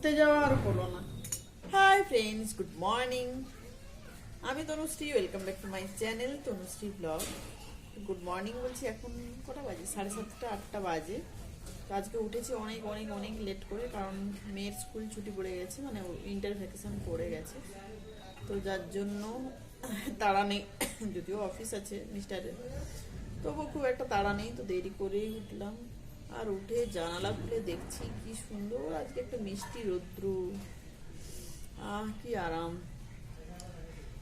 ঘুরতে যাওয়া আর হলো না। হাই ফ্রেন্ডস গুড মর্নিং আমি Tanushree welcome back to my channel Tanushree blog good morning বলছি, এখন কটা বাজে? সাড়ে সাতটা, আটটা বাজে। তো আজকে উঠেছি অনেক অনেক অনেক লেট করে, কারণ মেয়ের স্কুল ছুটি পড়ে গেছে মানে ইন্টার ভ্যাকেশন পড়ে গেছে। তো যার জন্য তাড়া নেই, যদিও অফিস আছে মিস্টারের তবু খুব একটা তাড়া নেই, তো দেরি করেই উঠলাম। আর উঠে জানালা খুলে দেখছি, কি সুন্দর আজকে একটা মিষ্টি রৌদ্র। আহ, কি আরাম।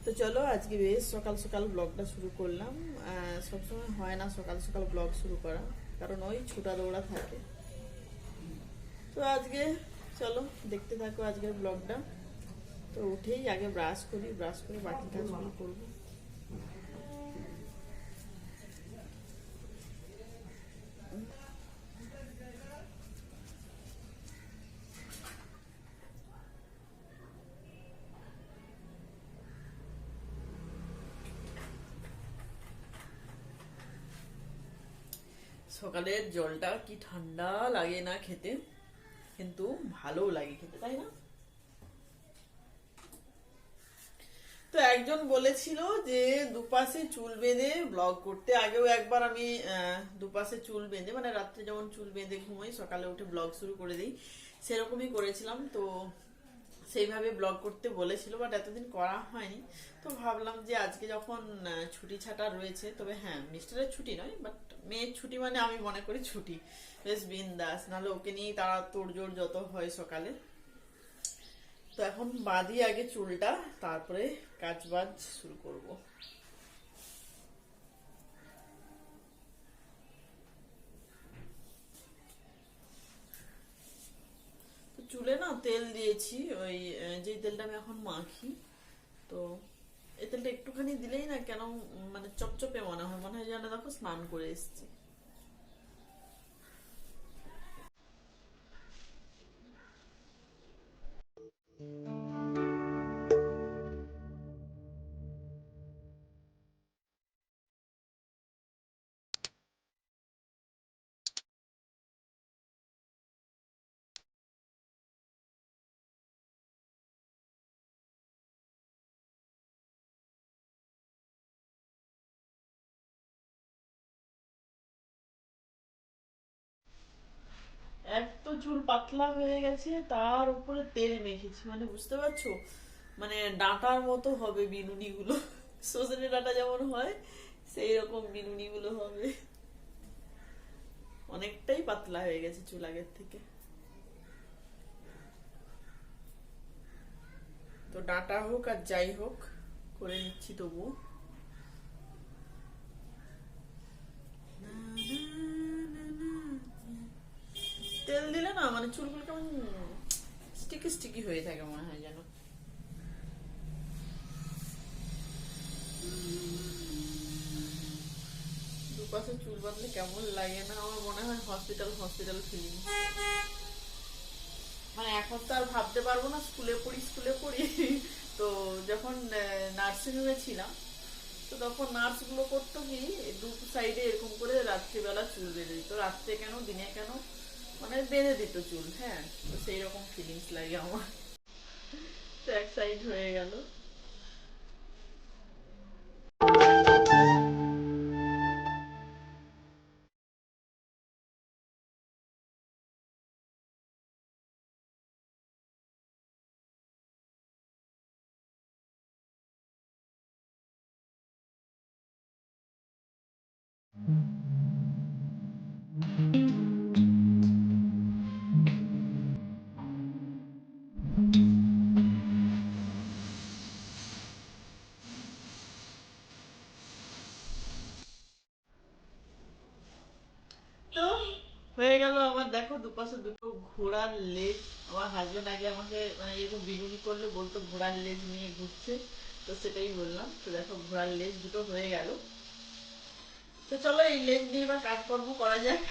তো চলো আজকে বেশ সকাল সকাল ব্লগটা শুরু করলাম। সবসময় হয় না সকাল সকাল ব্লগ শুরু করা, কারণ ওই ছোটা দৌড়া থাকে। তো আজকে, চলো দেখতে থাকো আজকের ব্লগটা। তো উঠেই আগে ব্রাশ করি ব্রাশ করে বাকি কাজগুলো করব। সকালের জলটা কি ঠান্ডা লাগে না খেতে? কিন্তু ভালো লাগে খেতে, তাই না? তো একজন বলেছিল যে দুপাশে চুল বেঁধে ব্লগ করতে। আগেও একবার আমি দুপাশে চুল বেঁধে মানে রাত্রে যেমন চুল বেঁধে ঘুমোই, সকালে উঠে ব্লগ শুরু করে দিই। সেরকমই করেছিলাম, তো সেইভাবে ব্লগ করতে বলেছিল বাট এতদিন করা হয়নি। তো ভাবলাম যে আজকে যখন ছুটি ছাটা রয়েছে, তবে হ্যাঁ মিস্টারের ছুটি নয় বাট মেয়ের ছুটি মানে আমি মনে করি ছুটি। বেশ বিন্দাস নাহলে ওকে নিয়েই তারা তোড়জোড় যত হয় সকালে। তো এখন বাঁধি আগে চুলটা তারপরে কাজ বাজ শুরু করব। চুলে না তেল দিয়েছি ওই আহ, যে তেলটা আমি এখন মাখি তো এই তেলটা একটুখানি দিলেই না কেন মানে চপচপে মনে হয় মনে হয় যেন দেখো স্নান করে এসেছি। এত চুল পাতলা হয়ে গেছে, তার উপরে তেল মেখেছি। মানে বুঝতে পারছ? মানে ডাঁটার মতো হবে বিনুনি গুলো সজনে ডাঁটা যেমন হয় সেই রকম বিনুনি গুলো হবে। অনেকটাই পাতলা হয়ে গেছে চুল আগের থেকে। তো ডাঁটা হোক আর যাই হোক, করে নিচ্ছি তবুও। মানে চুলগুলো কেমন স্টিকি স্টিকি হয়ে থাকে মনে হয় যেন। দুপাশে চুল বাঁধলে কেমন লাগে না, আমার মনে হয় হসপিটাল হসপিটাল ফিলিং মানে এখন তো আর ভাবতে পারব না, স্কুলে পড়ি স্কুলে পড়ি। তো যখন নার্সিং হোমে ছিলাম, তো তখন নার্সগুলো করতো কি, দু সাইডে এরকম করে রাত্রিবেলা চুল বেঁধে দিত। রাত্রে কেন, দিনে কেন? মানে বেঁধে দিত চুল হ্যাঁ? সেই রকম ফিলিংস লাগে আমার। তো এক সাইড হয়ে গেল। ঘোড়ার লেজ, আমার হাজবেন্ড আগে আমাকে মানে এরকম বিনুনি করলে বলতো, ঘোড়ার লেজ নিয়ে ঘুরছে। তো সেটাই বললাম, তো দেখো, ঘোড়ার লেজ দুটো হয়ে গেল। তো চলো এই লেজ নিয়ে এবার কাজকর্ম করা যাক।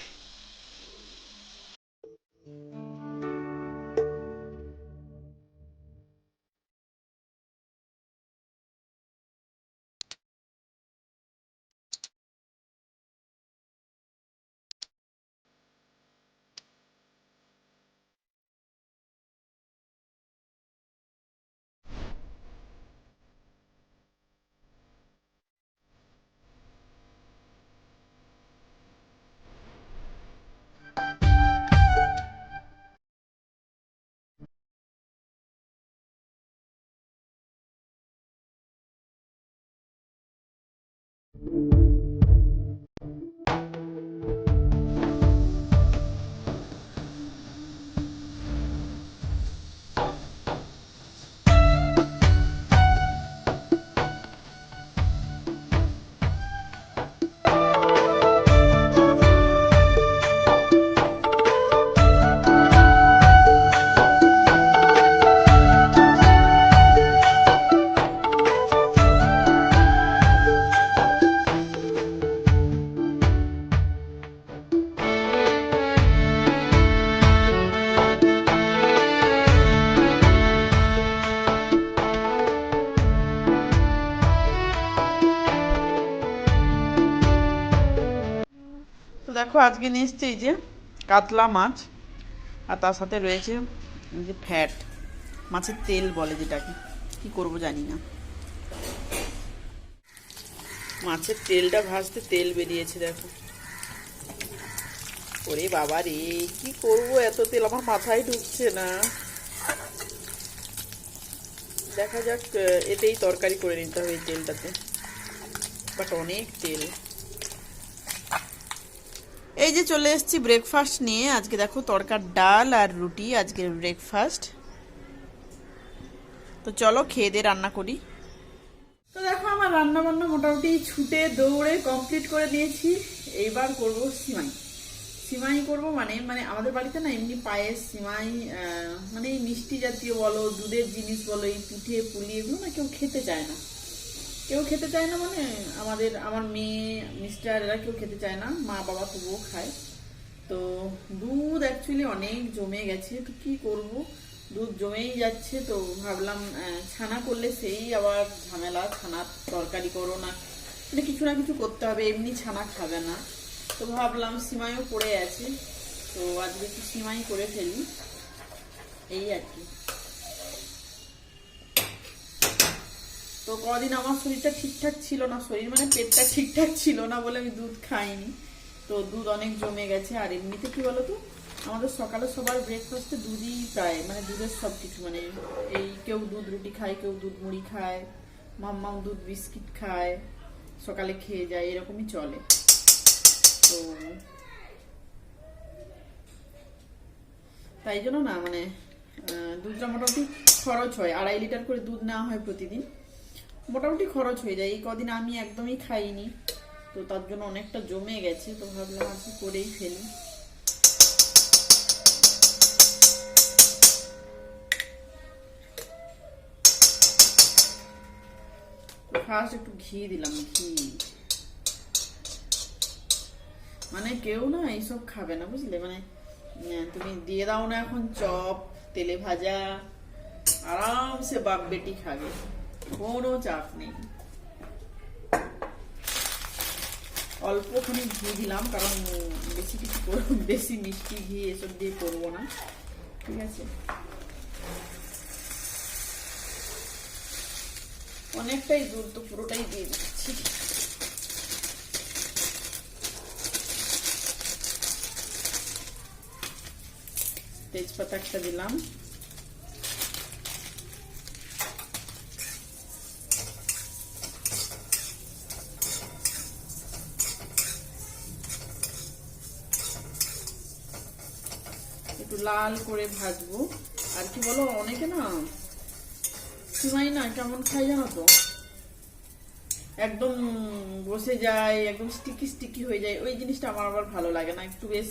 তো দেখো আজকে নিয়ে এসছে যে কাতলা মাছ, আর তার সাথে রয়েছে যে ফ্যাট, মাছের তেল বলে যেটাকে, কি করব জানি না। মাছের তেলটা ভাজতে তেল বেরিয়েছে, দেখো। ওরে বাবা রে, কি করব এত তেল? আমার মাথায় ঢুকছে না। দেখা যাক এতেই তরকারি করে নিতে হবে তেলটাতে। বাট অনেক তেল। যে চলে এসেছি ব্রেকফাস্ট নিয়ে, আজকে দেখো তরকার ডাল আর রুটি, আজকের ব্রেকফাস্ট তো চলো খেয়ে দিয়ে রান্না করি। তো দেখো আমার রান্না বান্না মোটামুটি ছুটে দৌড়ে কমপ্লিট করে নিয়েছি। এইবার করব সিমাই। সিমাই করব মানে মানে আমাদের বাড়িতে না এমনি পায়েস, সিমাই মানে মিষ্টি জাতীয় বলো, দুধের জিনিস বলো, এই পিঠে পুলি, এগুলো না কেউ খেতে চায় না। কেউ খেতে চায় না মানে আমাদের, আমার মেয়ে মিস্টার এরা কেউ খেতে চায় না, মা বাবা তবুও খায়। তো দুধ অ্যাকচুয়ালি অনেক জমে গেছে, তো কি করব? দুধ জমেই যাচ্ছে, তো ভাবলাম ছানা করলে সেই আবার ঝামেলা, ছানার তরকারি করো না। মানে কিছু না কিছু করতে হবে, এমনি ছানা খাবে না। তো ভাবলাম সিমাইও পড়ে আছে, তো আজকে একটু সিমাই করে ফেলি। এই আর কি। তো কদিন আমার শরীরটা ঠিকঠাক ছিল না, শরীর মানে পেটটা ঠিকঠাক ছিল না বলে আমি দুধ খাইনি। তো দুধ অনেক জমে গেছে, আর এমনিতে কি বলতো, আমাদের সকালে সবার ব্রেকফাস্টে দুধই প্রায় মানে দুধের সব কিছু মানে এই কেউ দুধ রুটি খায়, কেউ দুধ মুড়ি খায়, মাম্মাম দুধ বিস্কিট খায়, সকালে খেয়ে যায়, এরকমই চলে। তো তাই জন্য না মানে দুধটা মোটামুটি খরচ হয়, আড়াই লিটার করে দুধ নেওয়া হয় প্রতিদিন। মোটামুটি খরচ হয়ে যায়। এই কদিন আমি একদমই খাইনি। তো তার জন্য অনেকটা জমে গেছে, তো ভাবলাম আজকে করেই ফেলি। ফার্স্ট একটু ঘি দিলাম, ঘি। মানে কেউ না এইসব খাবে না, বুঝলে? মানে তুমি দিয়ে দাও না এখন চপ, তেলে ভাজা, আরামসে বাপ বেটি খাবে। কোনো চাপ নেই। অল্পখানি ঘি দিলাম, কারণ বেশি কিছু বেশি মিষ্টি ঘি এসব দিয়ে করব না। ঠিক আছে? অনেকটাই দুধ তো পুরোটাই দিয়ে দিচ্ছি। তেজপাতা একটা দিলাম একটু লাল করে ভাজবো। আর কি বলো, অনেকে না সিমাই না, কেমন খাই জানো তো? একদম বসে যায়, একদম স্টিকি স্টিকি হয়ে যায়। ওই জিনিসটা আমার আবার ভালো লাগে না। একটু বেশ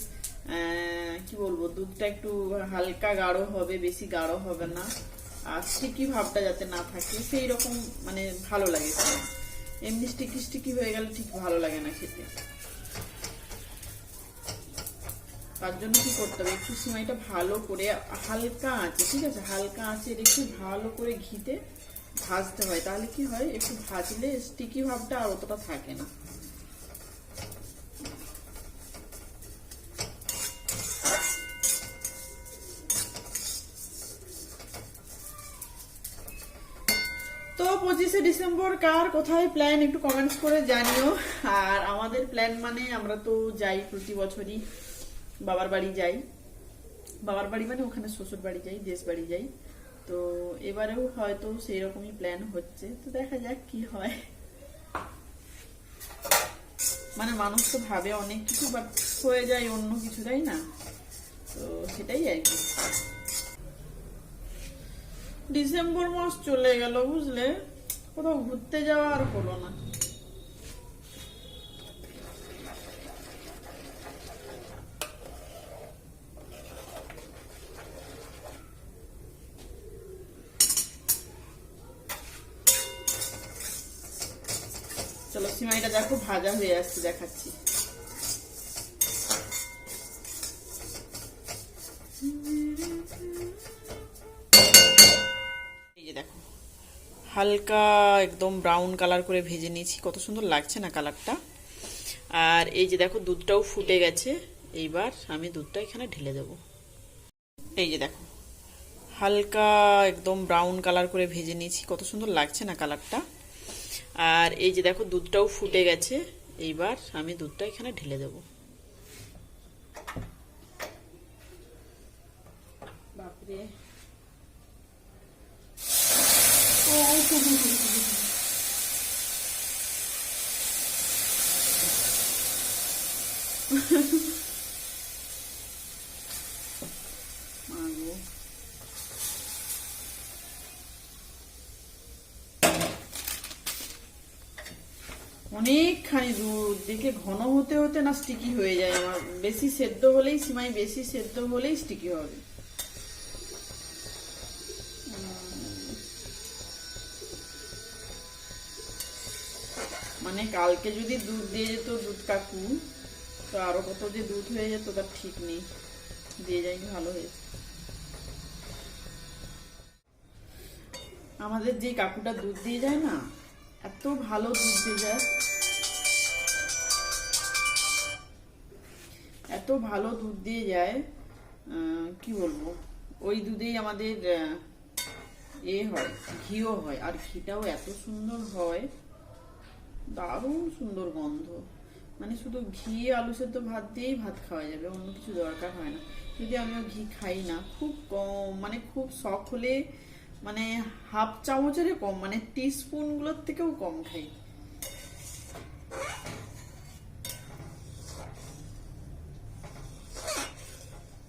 কি বলব, দুধটা একটু হালকা গাঢ় হবে, বেশি গাঢ় হবে না। আর স্টিকি ভাবটা যাতে না থাকে সেই রকম মানে ভালো লাগে। এমনি স্টিকি স্টিকি হয়ে গেলে ঠিক ভালো লাগে না খেতে। তার জন্য কি করতে হবে? একটু সিমাইটা ভালো করে, হালকা আঁচে, ঠিক আছে? হালকা আঁচে রেখে ভালো করে ঘিতে ভাজতে হয়। তাহলে কি হয়? একটু ভাজলে স্টিকি ভাবটা আর অতটা থাকে না। তো পঁচিশে ডিসেম্বর কার কোথায় প্ল্যান একটু কমেন্টস করে জানিও। আর আমাদের প্ল্যান মানে আমরা তো যাই প্রতি বছরই। বাবার বাড়ি যাই। বাবার বাড়ি মানে ওখানে শ্বশুর বাড়ি যাই দেশ বাড়ি যাই। তো এবারেও হয়তো সেই রকমই প্ল্যান হচ্ছে। তো দেখা যাক কি হয়। মানে মানুষ তো ভাবে অনেক কিছু বাট হয়ে যায় অন্য কিছু, তাই না? তো সেটাই আর কি। ডিসেম্বর মাস চলে গেল, বুঝলে? কোথাও ঘুরতে যাওয়া আর হলো না। সিমাইটা দেখো ভাজা হয়ে আসছে, দেখাচ্ছি। এই যে দেখো, হালকা একদম ব্রাউন কালার করে ভেজে নিয়েছি। কত সুন্দর লাগছে না কালারটা আর এই যে দেখো, দুধটাও ফুটে গেছে। এইবার আমি দুধটা এখানে ঢেলে দেব। এই যে দেখো, হালকা একদম ব্রাউন কালার করে ভেজে নিয়েছি। কত সুন্দর লাগছে না কালারটা আর এই যে দেখো দুধটাও ফুটে গেছে। এইবার আমি দুধটা এখানে ঢেলে দেব। বাপরে। অনেকখানি দুধ দেখে ঘন হতে হতে না স্টিকি হয়ে যায়। আমার বেশি সেদ্ধ হলেই, সিমাই বেশি সেদ্ধ হলেই স্টিকি হবে। মানে কালকে যদি দুধ দিয়ে যেত দুধ কাকু, তো আরও কত যে দুধ হয়ে যেত, তার ঠিক নেই। দিয়ে যাই ভালো হয়েছে। আমাদের যে কাকুটা দুধ দিয়ে যায় না, এত ভালো দুধ দিয়ে যায়। ভালো দুধ দিয়ে যায়। কি বলব? ওই দুধেই আমাদের এ হয়, ঘিও হয়। আর ঘিটাও এত সুন্দর হয়, দারুণ সুন্দর গন্ধ। মানে শুধু ঘি, আলু সেদ্ধ ভাত দিয়েই ভাত খাওয়া যাবে, অন্য কিছু দরকার হয় না। যদি আমিও ঘি খাই না, খুব কম মানে খুব শখ হলে মানে হাফ চামচের কম মানে টিস্পুনগুলোর থেকেও কম খাই।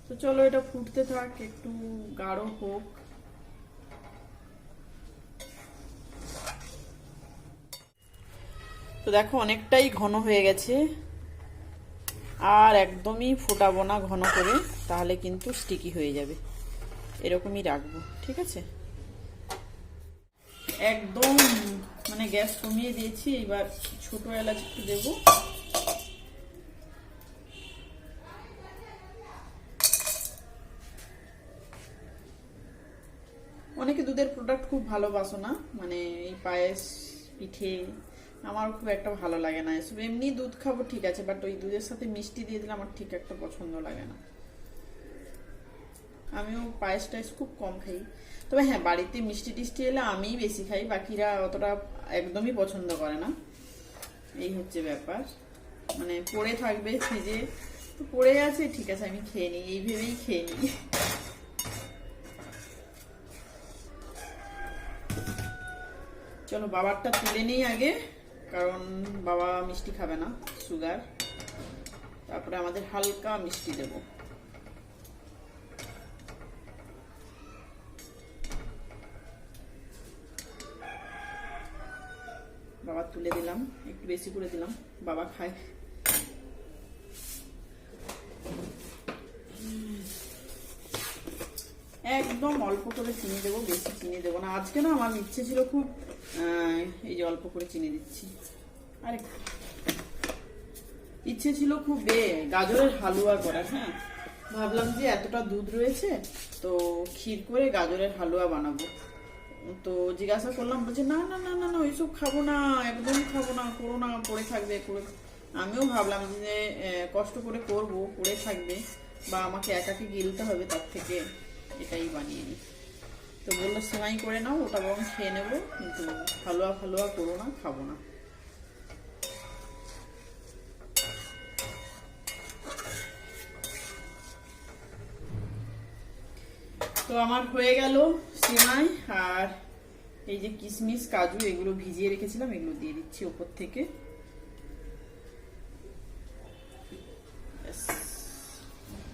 তো চলো এটা ফুটতে থাক, একটু গাঢ় হোক। তো দেখো, অনেকটাই ঘন হয়ে গেছে। আর একদমই ফোটাবো না ঘন করে, তাহলে কিন্তু স্টিকি হয়ে যাবে। এরকমই রাখব, ঠিক আছে? একদম মানে গ্যাস কমিয়ে দিয়েছি, এবার ছোট এলাচ একটু দেবো অনেকে দুধের প্রোডাক্ট খুব ভালোবাসো না মানে এই পায়েস, পিঠে, আমার খুব একটা ভালো লাগে না। এমনি দুধ খাব ঠিক আছে বাট ওই দুধের সাথে মিষ্টি দিয়ে দিলে আমার ঠিক একটা পছন্দ লাগে না। আমিও পায়েস টায়েস খুব কম খাই। তবে হ্যাঁ বাড়িতে মিষ্টি টিষ্টি এলে আমিই বেশি খাই, বাকিরা অতটা একদমই পছন্দ করে না। এই হচ্ছে ব্যাপার। মানে পড়ে থাকবে ফ্রিজে, তো পড়ে আছে, ঠিক আছে, আমি খেয়ে নিই, এই ভেবেই খেয়ে নিই। চলো, বাবারটা তুলে নিই আগে, কারণ বাবা মিষ্টি খাবে না, সুগার। তারপরে আমাদের হালকা মিষ্টি দেব। বাবা তুলে দিলাম, একটু বেশি করে দিলাম, বাবা খায়। একদম অল্প করে চিনি দেবো, বেশি চিনি দেবো না। আজকে না আমার ইচ্ছে ছিল খুব এই যে অল্প করে চিনি দিচ্ছি। আরে, ইচ্ছে ছিল খুব গাজরের হালুয়া করার হ্যাঁ? ভাবলাম যে এতটা দুধ রয়েছে, তো ক্ষীর করে গাজরের হালুয়া বানাবো। তো জিজ্ঞাসা করলাম, বলছে, না না না না না, ওইসব খাব না একদম খাব না, করো না, পড়ে থাকবে, করে আমিও ভাবলাম যে কষ্ট করে করব পড়ে থাকবে, বা আমাকে একাকে গিলতে হবে তার থেকে, এটাই বানিয়ে নিই। তো বলল, সেমাই করে নাও, ওটা বরং খেয়ে নেব, কিন্তু হালুয়া ফালুয়া করো না, খাব না। তো আমার হয়ে গেল সেমাই আর এই যে কিশমিশ, কাজু, এগুলো ভিজিয়ে রেখেছিলাম, এগুলো দিয়ে দিচ্ছি ওপর থেকে।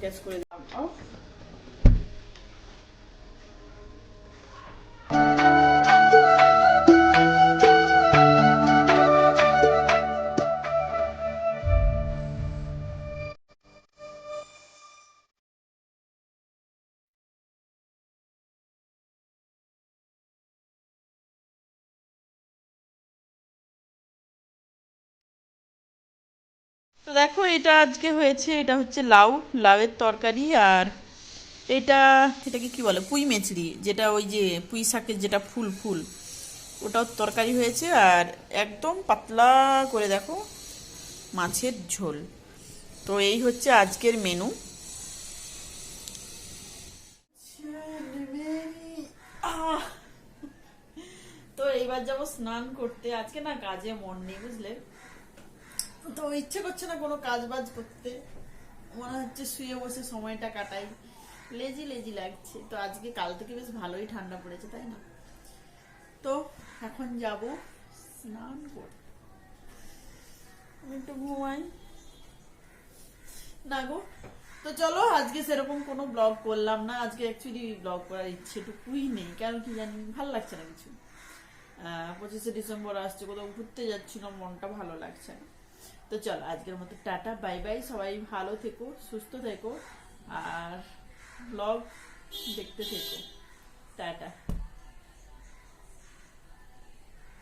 গ্যাস করে দিলাম দেখো, এটা আজকে হয়েছে, এটা হচ্ছে লাউ, লাউয়ের তরকারি আর এটা, এটাকে কি বলে, পুঁই মেচড়ি, যেটা ওই যে পুঁই শাকের যেটা ফুল ফুল, ওটাও তরকারি হয়েছে আর একদম পাতলা করে দেখো, মাছের ঝোল। তো এই হচ্ছে আজকের মেনু! তো এইবার যাব স্নান করতে, আজকে না কাজে মন নেই, বুঝলে? তো ইচ্ছে করছে না কোনো কাজ বাজ করতে। মনে হচ্ছে শুয়ে বসে সময়টা কাটাই। লেজি লেজি লাগছে। তো আজকে কাল থেকে বেশ ভালোই ঠান্ডা পড়েছে, তাই না? তো এখন যাব স্নান করতে। একটু ঘুমাই। না গো। তো চলো, আজকে সেরকম কোনো ব্লগ করলাম না। আজকে অ্যাকচুয়ালি ব্লগ করার ইচ্ছেটুকুই নেই। কারণ কি জানি, ভালো লাগছে না কিছু। পঁচিশে ডিসেম্বর আসছে, কোথাও ঘুরতে যাচ্ছি না মনটা ভালো লাগছে না। তো চলো, আজকের মতো টাটা, বাই বাই, সবাই ভালো থেকো, সুস্থ থেকো, আর ব্লগ দেখতে থেকো। টাটা।